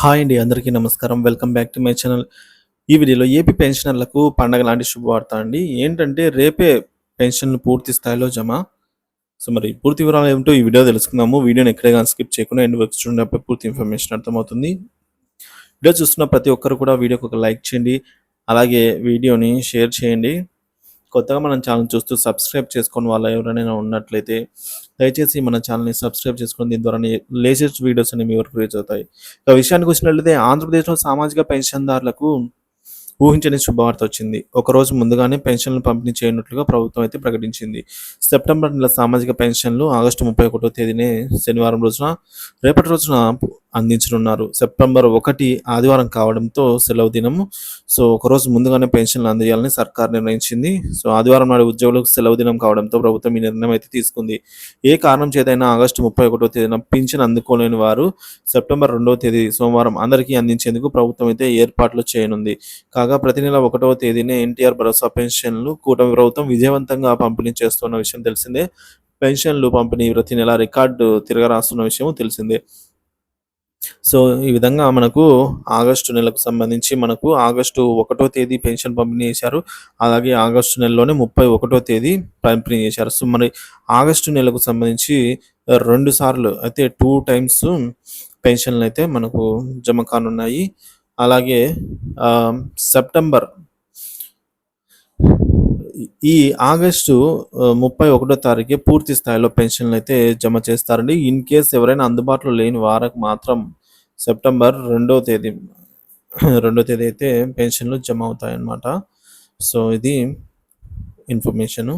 Hi అండి అందరికీ నమస్కారం. Welcome back to my channel. ఈ వీడియోలో ఏపీ పెన్షనర్లకు పండగ లాంటి శుభవార్త అండి. ఏంటంటే రేపే పెన్షన్లు పూర్తి స్థాయిలో జమ. సో మరి పూర్తి వివరాలు ఏమిటో ఈ వీడియో తెలుసుకుందాము. వీడియోని ఎక్కడే కానీ స్కిప్ చేయకుండా ఎండ్ వరకు చూడండి పూర్తి ఇన్ఫర్మేషన్ అర్థమవుతుంది. వీడియో చూస్తున్న ప్రతి ఒక్కరు కూడా వీడియోకి ఒక లైక్ చేయండి. అలాగే వీడియోని షేర్ చేయండి. కొత్తగా మన ఛానల్ చూస్తూ సబ్స్క్రైబ్ చేసుకొని వాళ్ళు ఎవరైనా ఉన్నట్లయితే దయచేసి మన ఛానల్ని సబ్స్క్రైబ్ చేసుకుని దీని ద్వారా లేటెస్ట్ వీడియోస్ అనేవి మీ వరకు రీచ్ అవుతాయి. ఇక విషయానికి వచ్చినట్లయితే ఆంధ్రప్రదేశ్లో సామాజిక పెన్షన్దారులకు ఊహించని శుభవార్త వచ్చింది. ఒకరోజు ముందుగానే పెన్షన్లు పంపిణీ చేయనున్నట్లుగా ప్రభుత్వం అయితే ప్రకటించింది. సెప్టెంబర్ నెల సామాజిక పెన్షన్లు ఆగస్టు ముప్పై ఒకటో తేదీనే శనివారం రోజున రేపటి రోజున అందించనున్నారు. సెప్టెంబర్ ఒకటి ఆదివారం కావడంతో సెలవు దినము. సో ఒకరోజు ముందుగానే పెన్షన్లు అందజేయాలని సర్కార్ నిర్ణయించింది. సో ఆదివారం నాడు ఉద్యోగులకు సెలవు దినం కావడంతో ప్రభుత్వం ఈ నిర్ణయం అయితే తీసుకుంది. ఏ కారణం చేతైనా ఆగస్టు ముప్పై ఒకటో తేదీన పింఛన్ అందుకోలేని వారు సెప్టెంబర్ రెండవ తేదీ సోమవారం అందరికీ అందించేందుకు ప్రభుత్వం అయితే ఏర్పాట్లు చేయనుంది. కాగా ప్రతి నెల ఒకటవ తేదీనే ఎన్టీఆర్ భరోసా పెన్షన్లు కూటమి ప్రభుత్వం విజయవంతంగా పంపిణీ చేస్తున్న విషయం తెలిసిందే. పెన్షన్లు పంపిణీ ప్రతి నెల రికార్డు తిరగరాస్తున్న విషయం తెలిసిందే. సో ఈ విధంగా మనకు ఆగస్టు నెలకు సంబంధించి మనకు ఆగస్టు ఒకటో తేదీ పెన్షన్ పంపిణీ చేశారు. అలాగే ఆగస్టు నెలలోనే ముప్పై ఒకటో తేదీ పంపిణీ చేశారు. సో మరి ఆగస్టు నెలకు సంబంధించి రెండు సార్లు అయితే టూ టైమ్స్ పెన్షన్లు అయితే మనకు జమ కానున్నాయి. అలాగే ఆ, సెప్టెంబర్ ఈ ఆగస్టు ముప్పై ఒకటో తారీఖు పూర్తి స్థాయిలో పెన్షన్లు అయితే జమ చేస్తారండి. ఇన్ కేస్ ఎవరైనా అందుబాటులో లేని వారికి మాత్రం సెప్టెంబర్ రెండో తేదీ రెండో తేదీ అయితే పెన్షన్లు జమ అవుతాయన్నమాట. సో ఇది ఇన్ఫర్మేషను.